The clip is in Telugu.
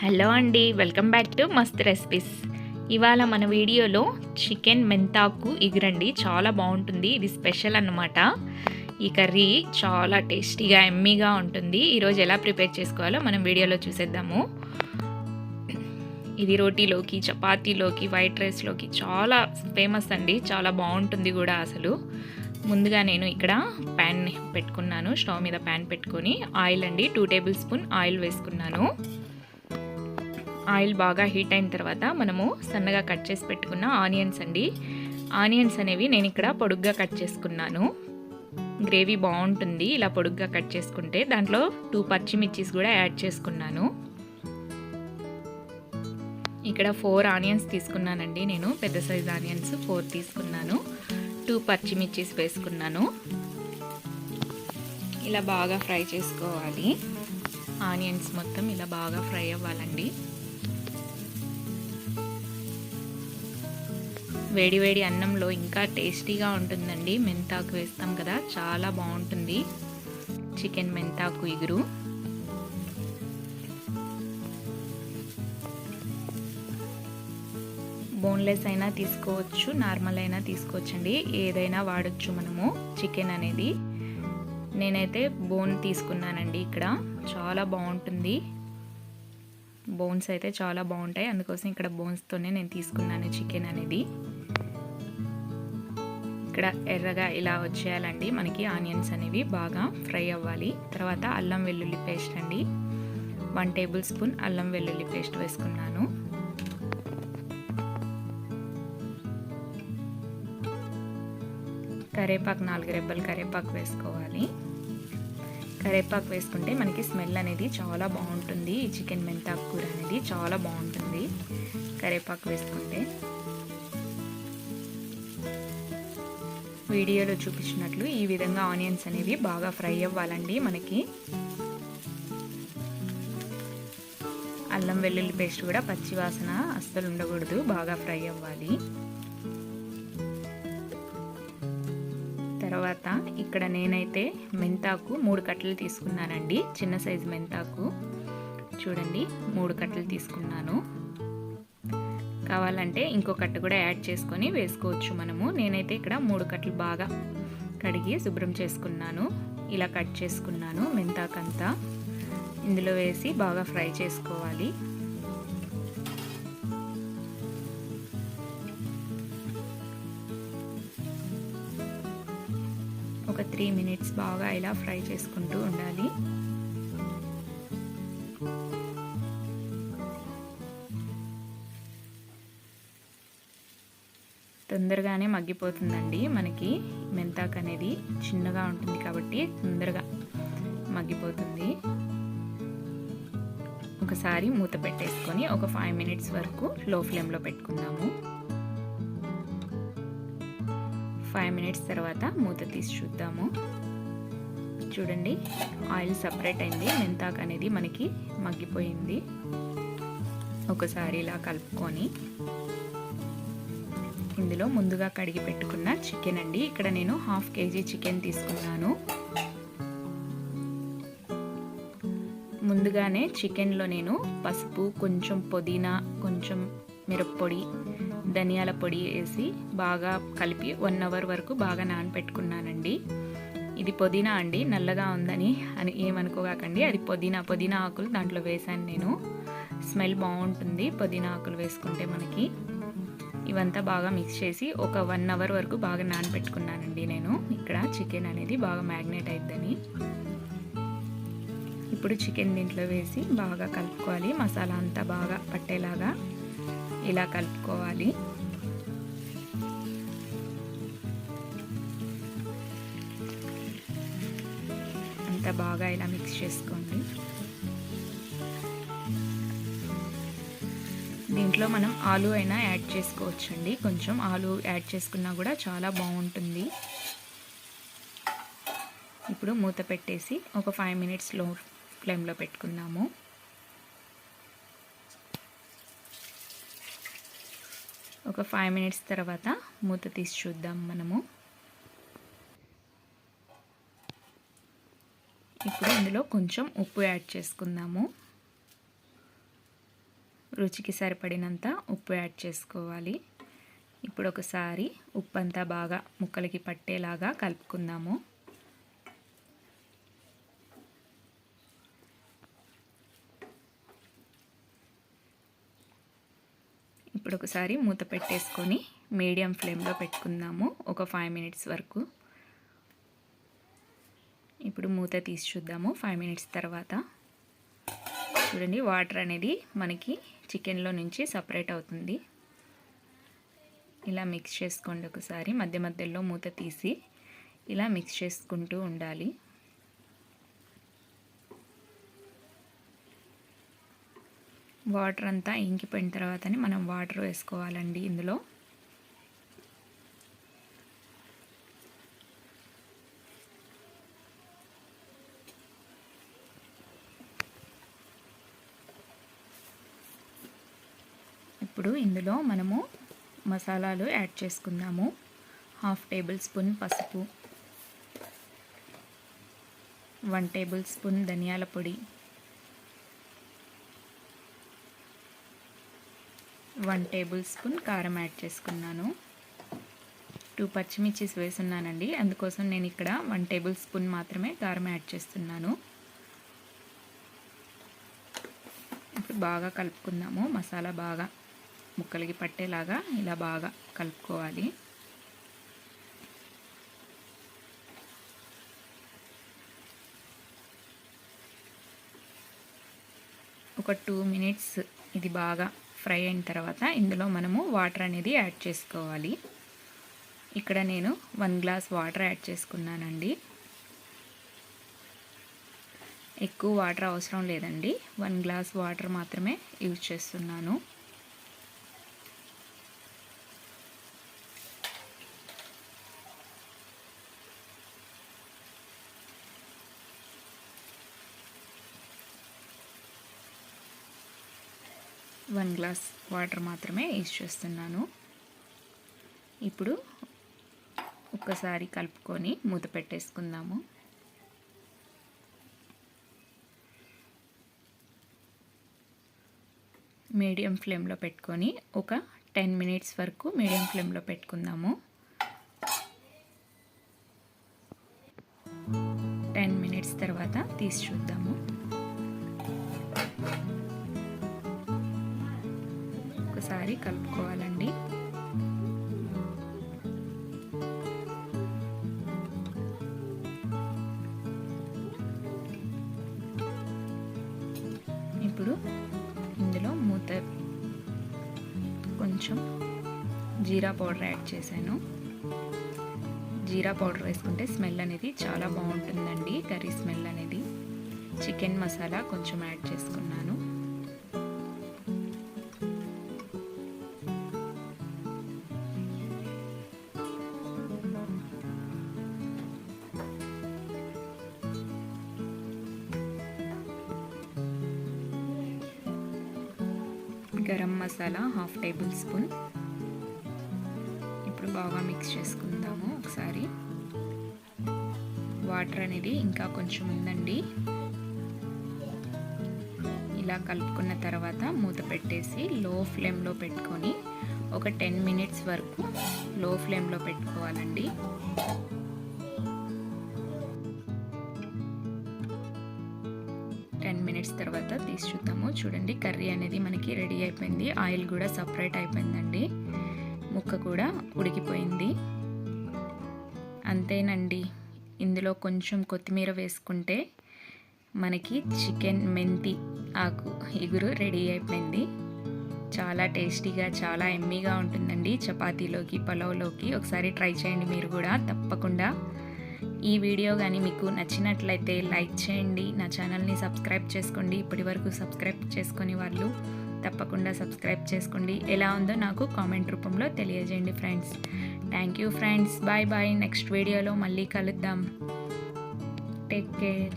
హలో అండి welcome back to Mast recipes. ఇవాళ మన వీడియోలో చికెన్ మెంతాకు ఇగురండి చాలా బాగుంటుంది ఇది స్పెషల్ అన్నమాట. ఈ కర్రీ చాలా టేస్టీగా ఎమ్మీగా ఉంటుంది. ఈరోజు ఎలా ప్రిపేర్ చేసుకోవాలో మనం వీడియోలో చూసేద్దాము. ఇది రోటీలోకి చపాతీలోకి వైట్ రైస్లోకి చాలా ఫేమస్ అండి చాలా బాగుంటుంది కూడా అసలు. ముందుగా నేను ఇక్కడ ప్యాన్ పెట్టుకున్నాను స్టవ్ మీద ప్యాన్ పెట్టుకొని ఆయిల్ అండి టూ టేబుల్ స్పూన్ ఆయిల్ వేసుకున్నాను. ఆయిల్ బాగా హీట్ అయిన తర్వాత మనము సన్నగా కట్ చేసి పెట్టుకున్న ఆనియన్స్ అండి. ఆనియన్స్ అనేవి నేను ఇక్కడ పొడుగ్గా కట్ చేసుకున్నాను. గ్రేవీ బాగుంటుంది. ఇలా పొడుగ్గా కట్ చేసుకుంటే దాంట్లో టూ పచ్చిమిర్చీస్ కూడా యాడ్ చేసుకున్నాను. ఇక్కడ ఫోర్ ఆనియన్స్ తీసుకున్నానండి నేను. పెద్ద సైజ్ ఆనియన్స్ ఫోర్ తీసుకున్నాను. టూ పచ్చిమిర్చీస్ వేసుకున్నాను. ఇలా బాగా ఫ్రై చేసుకోవాలి. ఆనియన్స్ మొత్తం ఇలా బాగా ఫ్రై అవ్వాలండి. వేడి వేడి అన్నంలో ఇంకా టేస్టీగా ఉంటుందండి. మెంతాకు వేస్తాం కదా చాలా బాగుంటుంది. చికెన్ మెంతాకు ఇగురు. బోన్లెస్ అయినా తీసుకోవచ్చు నార్మల్ అయినా తీసుకోవచ్చండి. ఏదైనా వాడచ్చు మనము చికెన్ అనేది. నేనైతే బోన్ తీసుకున్నానండి ఇక్కడ చాలా బాగుంటుంది. బోన్స్ అయితే చాలా బాగుంటాయి అందుకోసం ఇక్కడ బోన్స్తోనే నేను తీసుకున్నాను చికెన్ అనేది. ఇక్కడ ఎర్రగా ఇలా వచ్చేయాలండి. మనకి ఆనియన్స్ అనేవి బాగా ఫ్రై అవ్వాలి. తర్వాత అల్లం వెల్లుల్లి పేస్ట్ అండి. వన్ టేబుల్ స్పూన్ అల్లం వెల్లుల్లి పేస్ట్ వేసుకున్నాను. కరేపాకు నాలుగు రెబ్బలు కరేపాకు వేసుకోవాలి. కరేపాకు వేసుకుంటే మనకి స్మెల్ అనేది చాలా బాగుంటుంది. ఈ చికెన్ మెంతాకు కూర అనేది చాలా బాగుంటుంది. కరేపాకు వేసుకుంటే. వీడియోలో చూపించినట్లు ఈ విధంగా ఆనియన్స్ అనేవి బాగా ఫ్రై అవ్వాలండి మనకి. అల్లం వెల్లుల్లి పేస్ట్ కూడా పచ్చివాసన అస్సలు ఉండకూడదు బాగా ఫ్రై అవ్వాలి. తర్వాత ఇక్కడ నేనైతే మెంతాకు మూడు కట్టలు తీసుకున్నానండి చిన్న సైజు మెంతాకు. చూడండి మూడు కట్టలు తీసుకున్నాను. కావాలంటే ఇంకో కట్టు కూడా యాడ్ చేసుకొని వేసుకోవచ్చు మనము. నేనైతే ఇక్కడ మూడు కట్టలు బాగా కడిగి శుభ్రం చేసుకున్నాను. ఇలా కట్ చేసుకున్నాను మెంతాకంతా. ఇందులో వేసి బాగా ఫ్రై చేసుకోవాలి. ఒక త్రీ మినిట్స్ బాగా ఇలా ఫ్రై చేసుకుంటూ ఉండాలి. తొందరగానే మగ్గిపోతుందండి. మనకి మెంతాక్ అనేది చిన్నగా ఉంటుంది కాబట్టి తొందరగా మగ్గిపోతుంది. ఒకసారి మూత పెట్టేసుకొని ఒక ఫైవ్ మినిట్స్ వరకు లో ఫ్లేమ్లో పెట్టుకుందాము. ఫైవ్ మినిట్స్ తర్వాత మూత తీసి చూద్దాము. చూడండి ఆయిల్ సపరేట్ అయింది. మెంతాక్ అనేది మనకి మగ్గిపోయింది. ఒకసారి ఇలా కలుపుకొని ఇందులో ముందుగా కడిగి పెట్టుకున్న చికెన్ అండి. ఇక్కడ నేను హాఫ్ కేజీ చికెన్ తీసుకున్నాను. ముందుగానే చికెన్లో నేను పసుపు కొంచెం పుదీనా కొంచెం మిరప్పొడి ధనియాల పొడి వేసి బాగా కలిపి వన్ అవర్ వరకు బాగా నానపెట్టుకున్నానండి. ఇది పుదీనా అండి. నల్లగా ఉందని అని ఏమనుకోగాకండి. అది పుదీనా పుదీనా ఆకులు దాంట్లో వేసాను నేను. స్మెల్ బాగుంటుంది పుదీనా ఆకులు వేసుకుంటే మనకి. ఇవంతా బాగా మిక్స్ చేసి ఒక వన్ అవర్ వరకు బాగా నానబెట్టుకున్నానండి నేను. ఇక్కడ చికెన్ అనేది బాగా మ్యాగ్నేట్ అయిద్దని. ఇప్పుడు చికెన్ దీంట్లో వేసి బాగా కలుపుకోవాలి. మసాలా అంతా బాగా పట్టేలాగా ఇలా కలుపుకోవాలి. అంతా బాగా ఇలా మిక్స్ చేసుకోండి. దీంట్లో మనం ఆలు అయినా యాడ్ చేసుకోవచ్చండి. కొంచెం ఆలు యాడ్ చేసుకున్నా కూడా చాలా బాగుంటుంది. ఇప్పుడు మూత పెట్టేసి ఒక ఫైవ్ మినిట్స్లో ఫ్లేమ్లో పెట్టుకుందాము. ఒక ఫైవ్ మినిట్స్ తర్వాత మూత తీసి చూద్దాం మనము. ఇప్పుడు ఇందులో కొంచెం ఉప్పు యాడ్ చేసుకుందాము. రుచికి సరిపడినంత ఉప్పు యాడ్ చేసుకోవాలి. ఇప్పుడు ఒకసారి ఉప్పు అంతా బాగా ముక్కలకి పట్టేలాగా కలుపుకుందాము. ఇప్పుడు ఒకసారి మూత పెట్టేసుకొని మీడియం ఫ్లేమ్లో పెట్టుకుందాము ఒక ఫైవ్ మినిట్స్ వరకు. ఇప్పుడు మూత తీసి చూద్దాము ఫైవ్ మినిట్స్ తర్వాత. చూడండి వాటర్ అనేది మనకి చికెన్లో నుంచి సపరేట్ అవుతుంది. ఇలా మిక్స్ చేసుకోండి ఒకసారి. మధ్య మధ్యలో మూత తీసి ఇలా మిక్స్ చేసుకుంటూ ఉండాలి. వాటర్ అంతా ఇంకిపోయిన తర్వాతనే మనం వాటర్ వేసుకోవాలండి ఇందులో ఇప్పుడు ఇందులో మనము మసాలాలు యాడ్ చేసుకుందాము. హాఫ్ టేబుల్ స్పూన్ పసుపు. వన్ టేబుల్ స్పూన్ ధనియాల పొడి. వన్ టేబుల్ స్పూన్ కారం యాడ్ చేసుకున్నాను. టూ పచ్చిమిర్చిస్ వేసున్నానండి. అందుకోసం నేను ఇక్కడ వన్ టేబుల్ స్పూన్ మాత్రమే కారం యాడ్ చేస్తున్నాను. ఇప్పుడు బాగా కలుపుకుందాము. మసాలా బాగా ముక్కలకి పట్టేలాగా ఇలా బాగా కలుపుకోవాలి. ఒక టూ మినిట్స్ ఇది బాగా ఫ్రై అయిన తర్వాత ఇందులో మనము వాటర్ అనేది యాడ్ చేసుకోవాలి. ఇక్కడ నేను వన్ గ్లాస్ వాటర్ యాడ్ చేసుకున్నానండి. ఎక్కువ వాటర్ అవసరం లేదండి. వన్ గ్లాస్ వాటర్ మాత్రమే యూజ్ చేస్తున్నాను. వన్ గ్లాస్ వాటర్ మాత్రమే యూజ్ చేస్తున్నాను. ఇప్పుడు ఒక్కసారి కలుపుకొని మూత పెట్టేసుకుందాము. మీడియం ఫ్లేమ్లో పెట్టుకొని ఒక టెన్ మినిట్స్ వరకు మీడియం ఫ్లేమ్లో పెట్టుకుందాము. టెన్ మినిట్స్ తర్వాత తీసి చూద్దాము. ఒకసారి కలుపుకోవాలండి. ఇప్పుడు ఇందులో మూత కొంచెం జీరా పౌడర్ యాడ్ చేశాను. జీరా పౌడర్ వేసుకుంటే స్మెల్ అనేది చాలా బాగుంటుందండి కర్రీ స్మెల్ అనేది. చికెన్ మసాలా కొంచెం యాడ్ చేసుకున్నాను. Garam masala half tablespoon. ఇప్పుడు బాగా మిక్స్ చేసుకుందాము ఒకసారి. వాటర్ అనేది ఇంకా కొంచెం ఉందండి. ఇలా కలుపుకున్న తర్వాత మూత పెట్టేసి లో ఫ్లేమ్లో పెట్టుకొని ఒక టెన్ మినిట్స్ వరకు లో ఫ్లేమ్లో పెట్టుకోవాలండి. రైస్ చూద్దాము. చూడండి కర్రీ అనేది మనకి రెడీ అయిపోయింది. ఆయిల్ కూడా సపరేట్ అయిపోయిందండి. ముక్క కూడా ఉడికిపోయింది. అంతేనండి. ఇందులో కొంచెం కొత్తిమీర వేసుకుంటే మనకి చికెన్ మెంతి ఆకు ఇగురు రెడీ అయిపోయింది. చాలా టేస్టీగా చాలా ఎమ్మీగా ఉంటుందండి. చపాతీలోకి పలావ్లోకి ఒకసారి ట్రై చేయండి మీరు కూడా. తప్పకుండా ఈ వీడియో కానీ మీకు నచ్చినట్లయితే లైక్ చేయండి. నా ఛానల్ని సబ్స్క్రైబ్ చేసుకోండి. ఇప్పటి వరకు సబ్స్క్రైబ్ చేసుకుని వాళ్ళు తప్పకుండా సబ్స్క్రైబ్ చేసుకోండి. ఎలా ఉందో నాకు కామెంట్ రూపంలో తెలియజేయండి friends. Thank you friends. Bye bye. Next వీడియోలో మళ్ళీ కలుద్దాం. Take care.